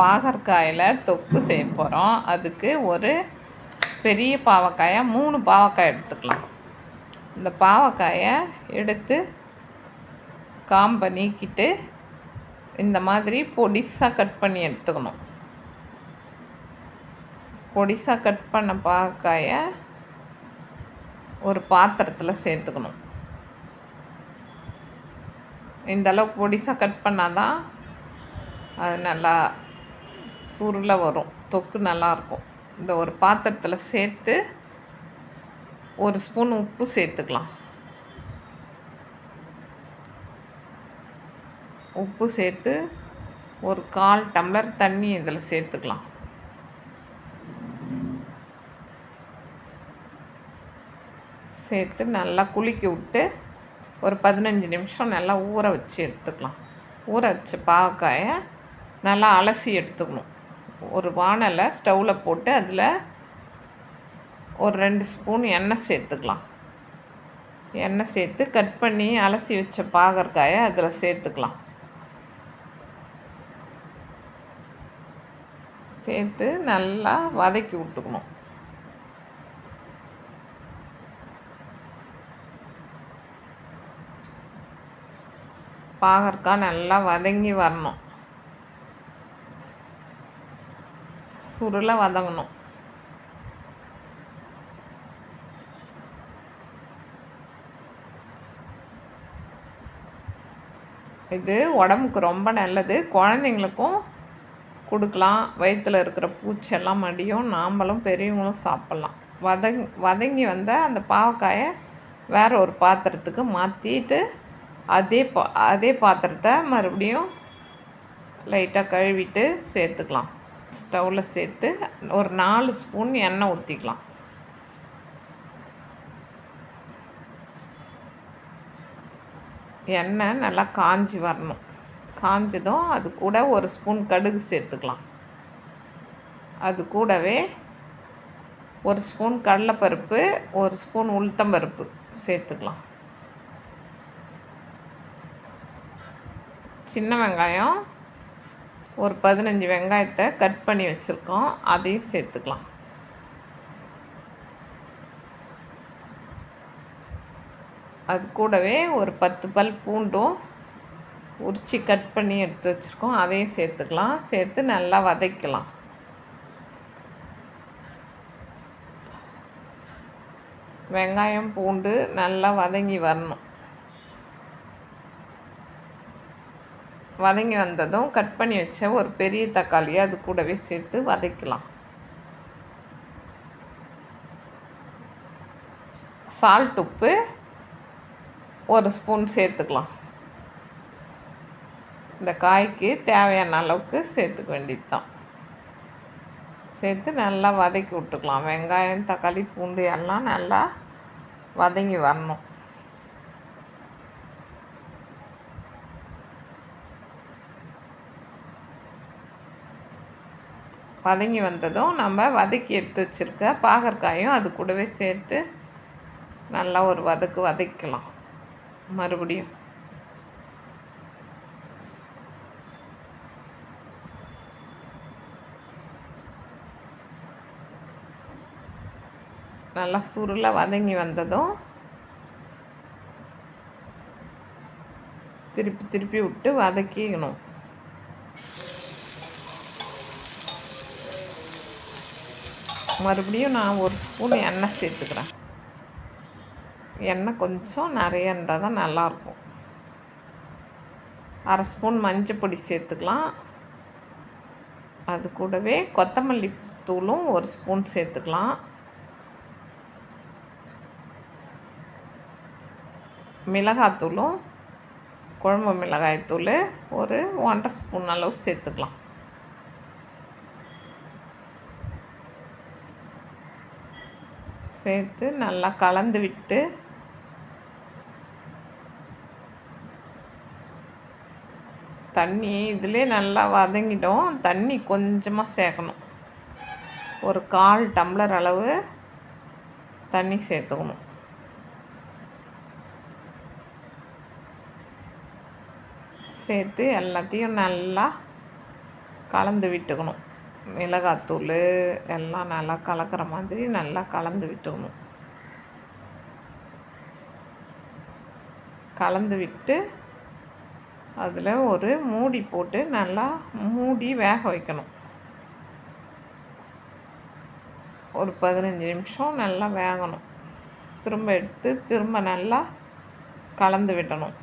பாகற்காயில் தொக்கு செய்ய போகிறோம் அதுக்கு ஒரு பெரிய பாவக்காயை மூணு பாவக்காய் எடுத்துக்கலாம். இந்த பாவக்காயை எடுத்து காம்பை நீக்கிட்டு இந்த மாதிரி பொடிசாக கட் பண்ணி எடுத்துக்கணும். பொடிசாக கட் பண்ண பாவக்காயை ஒரு பாத்திரத்தில் சேர்த்துக்கணும். இந்தளவுக்கு பொடிசாக கட் பண்ணால் தான் அது நல்லா சுருள வரும். தொக்கு நல்லாயிருக்கும் இந்த ஒரு பாத்திரத்தில் சேர்த்து ஒரு ஸ்பூன் உப்பு சேர்த்துக்கலாம். உப்பு சேர்த்து ஒரு கால் டம்ளர் தண்ணி இதில் சேர்த்துக்கலாம். சேர்த்து நல்லா குளிக்க விட்டு ஒரு பதினஞ்சு நிமிஷம் நல்லா ஊற வச்சு எடுத்துக்கலாம். ஊற வச்ச பாவக்காயை நல்லா அலசி எடுத்துக்கணும். ஒரு வானலை ஸ்டவ்வில் போட்டு அதில் ஒரு ரெண்டு ஸ்பூன் எண்ணெய் சேர்த்துக்கலாம். எண்ணெய் சேர்த்து கட் பண்ணி அலசி வச்ச பாகற்காயை அதில் சேர்த்துக்கலாம். சேர்த்து நல்லா வதக்கி விட்டுக்கணும். பாகற்காய் நல்லா வதங்கி வரணும். சுருளை வதங்கணும். இது உடம்புக்கு ரொம்ப நல்லது. குழந்தைங்களுக்கும் கொடுக்கலாம். வயிற்றில் இருக்கிற பூச்செல்லாம் மடியும் நாம்பளும் பெரியவங்களும் சாப்பிட்லாம். வதங் வதங்கி வந்த அந்த பாவக்காயை வேறு ஒரு பாத்திரத்துக்கு மாற்றிட்டு அதே பா அதே பாத்திரத்தை மறுபடியும் லைட்டாக கழுவிட்டு சேர்த்துக்கலாம். ஸ்டவ்வில் சேர்த்து ஒரு நாலு ஸ்பூன் எண்ணெய் ஊற்றிக்கலாம் எண்ணெய் நல்லா காஞ்சி வரணும். காஞ்சதும் அது கூட ஒரு ஸ்பூன் கடுகு சேர்த்துக்கலாம். அது கூடவே ஒரு ஸ்பூன் கடலைப்பருப்பு ஒரு ஸ்பூன் உளுத்தம்பருப்பு சேர்த்துக்கலாம். சின்ன வெங்காயம் ஒரு பதினஞ்சு வெங்காயத்தை கட் பண்ணி வச்சுருக்கோம். அதையும் சேர்த்துக்கலாம். அது கூடவே ஒரு பத்து பல் பூண்டும் உரித்து கட் பண்ணி எடுத்து வச்சுருக்கோம். அதையும் சேர்த்துக்கலாம். சேர்த்து நல்லா வதக்கலாம். வெங்காயம் பூண்டு நல்லா வதங்கி வரணும். வதங்கி வந்ததும் கட் பண்ணி வச்ச ஒரு பெரிய தக்காளியை அது கூடவே சேர்த்து வதக்கலாம். சால்ட் உப்பு ஒரு ஸ்பூன் சேர்த்துக்கலாம். இந்த காய்க்கு தேவையான அளவுக்கு சேர்த்துக்க வேண்டியது தான் சேர்த்து நல்லா வதக்கி விட்டுக்கலாம். வெங்காயம் தக்காளி பூண்டு எல்லாம் நல்லா வதங்கி வரணும். வதங்கி வந்ததும் நம்ம வதக்கி எடுத்து வச்சுருக்க பாகற்காயும் அது கூடவே சேர்த்து நல்லா ஒரு வதக்கு வதக்கலாம். மறுபடியும். நல்லா சுருளாக வதங்கி வந்ததும் திருப்பி திருப்பி விட்டு வதக்கிக்கணும். மறுபடியும் நான் ஒரு ஸ்பூன் எண்ணெய் சேர்த்துக்கிறேன். எண்ணெய் கொஞ்சம் நிறைய இருந்தால் தான் நல்லாயிருக்கும். அரை ஸ்பூன் மஞ்சள் பொடி சேர்த்துக்கலாம். அது கூடவே கொத்தமல்லி தூளும் ஒரு ஸ்பூன் சேர்த்துக்கலாம். மிளகாத்தூளும் குழம்பு மிளகாய்த்தூள் ஒரு ஒன்றரை ஸ்பூன் அளவு சேர்த்துக்கலாம். சேர்த்து நல்லா கலந்து விட்டு தண்ணி இதிலே நல்லா வதங்கிடும். தண்ணி கொஞ்சமாக சேர்க்கணும். ஒரு கால் டம்ளர் அளவு தண்ணி சேர்த்துக்கணும். சேர்த்து எல்லாத்தையும் நல்லா கலந்து விட்டுக்கணும். மிளகாத்தூள் எல்லாம் நல்லா கலக்கிற மாதிரி நல்லா கலந்து விட்டுக்கணும் கலந்து விட்டு அதில் ஒரு மூடி போட்டு நல்லா மூடி வேக வைக்கணும். ஒரு பதினஞ்சு நிமிஷம் நல்லா வேகணும். திரும்ப எடுத்து திரும்ப நல்லா கலந்து விடணும்.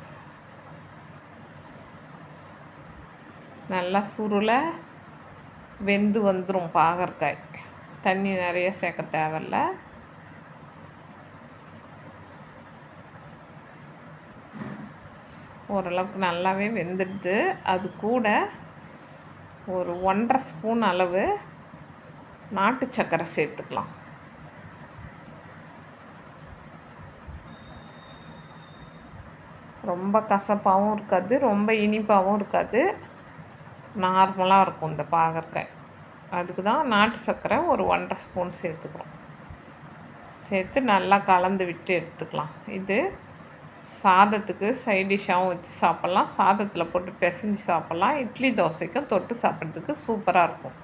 நல்லா சுருளை வெந்து வந்துடும் பாகற்காய். தண்ணி நிறைய சேர்க்க தேவையில்ல. ஓரளவுக்கு நல்லாவே வெந்துடுது. அது கூட ஒரு ஒன்றரை ஸ்பூன் அளவு நாட்டு சர்க்கரை சேர்த்துக்கலாம். ரொம்ப கசப்பாகவும் இருக்காது ரொம்ப இனிப்பாகவும் இருக்காது. நார்மலாக இருக்கும் இந்த பாகற்காய் அதுக்கு தான் நாட்டு சர்க்கரை ஒரு ஒன்றரை ஸ்பூன் சேர்த்துக்கிறோம். சேர்த்து நல்லா கலந்து விட்டு எடுத்துக்கலாம். இது சாதத்துக்கு சைட் டிஷ்ஷாகவும் வச்சு சாப்பிட்லாம். சாதத்தில் போட்டு பிசைஞ்சு சாப்பிட்லாம். இட்லி தோசைக்கும் தொட்டு சாப்பிட்றதுக்கு சூப்பராக இருக்கும்.